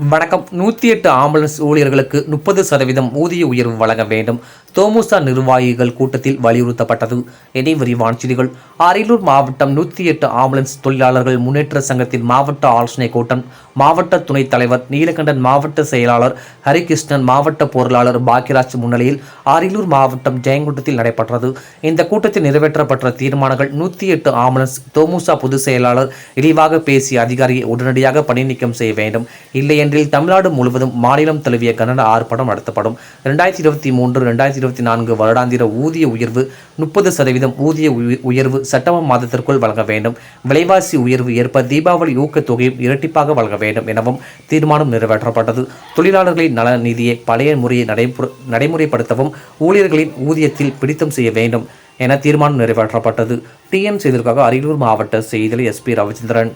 வணக்கம். நூற்றி எட்டு ஆம்புலன்ஸ் ஊழியர்களுக்கு முப்பது சதவீதம் ஊதிய உயர்வு வழங்க வேண்டும். தோமுசா நிர்வாகிகள் கூட்டத்தில் வலியுறுத்தப்பட்டது. இனி விரிவான செய்திகள். அரியலூர் மாவட்டம் நூற்றி எட்டு ஆம்புலன்ஸ் தொழிலாளர்கள் முன்னேற்ற சங்கத்தின் மாவட்ட ஆலோசனை கூட்டம். மாவட்ட துணைத் தலைவர் நீலகண்டன் மாவட்ட செயலாளர் ஹரிகிருஷ்ணன் மாவட்ட பொருளாளர் பாக்கியராஜ் முன்னிலையில் அரியலூர் மாவட்டம் ஜெயங்குண்டத்தில் நடைபெற்றது. இந்த கூட்டத்தில் நிறைவேற்றப்பட்ட தீர்மானங்கள் நூற்றி எட்டு ஆம்புலன்ஸ் தோமுசா பொதுச் செயலாளர் இழிவாக பேசிய அதிகாரியை உடனடியாக பணி நீக்கம் செய்ய வேண்டும். இன்றில் தமிழ்நாடு முழுவதும் மாநிலம் தழுவிய கன்னட ஆர்ப்பாட்டம் நடத்தப்படும். ரெண்டாயிரத்தி இருபத்தி மூன்று ரெண்டாயிரத்தி இருபத்தி நான்கு வருடாந்திர ஊதிய உயர்வு முப்பது சதவீதம் ஊதிய உய- உயர்வு சட்டம மாதத்திற்குள் வழங்க வேண்டும். விலைவாசி உயர்வு ஏற்ப தீபாவளி ஊக்கத் தொகையும் இரட்டிப்பாக வழங்க வேண்டும் எனவும் தீர்மானம் நிறைவேற்றப்பட்டது. தொழிலாளர்களின் நல நிதியை பழைய முறையை நடைமுறை நடைமுறைப்படுத்தவும் ஊழியர்களின் ஊதியத்தில் பிடித்தம் செய்ய வேண்டும் என தீர்மானம் நிறைவேற்றப்பட்டது. டிஎம் செய்திற்காக அரியலூர் மாவட்ட செய்தியில் எஸ்பி ரவிச்சந்திரன்.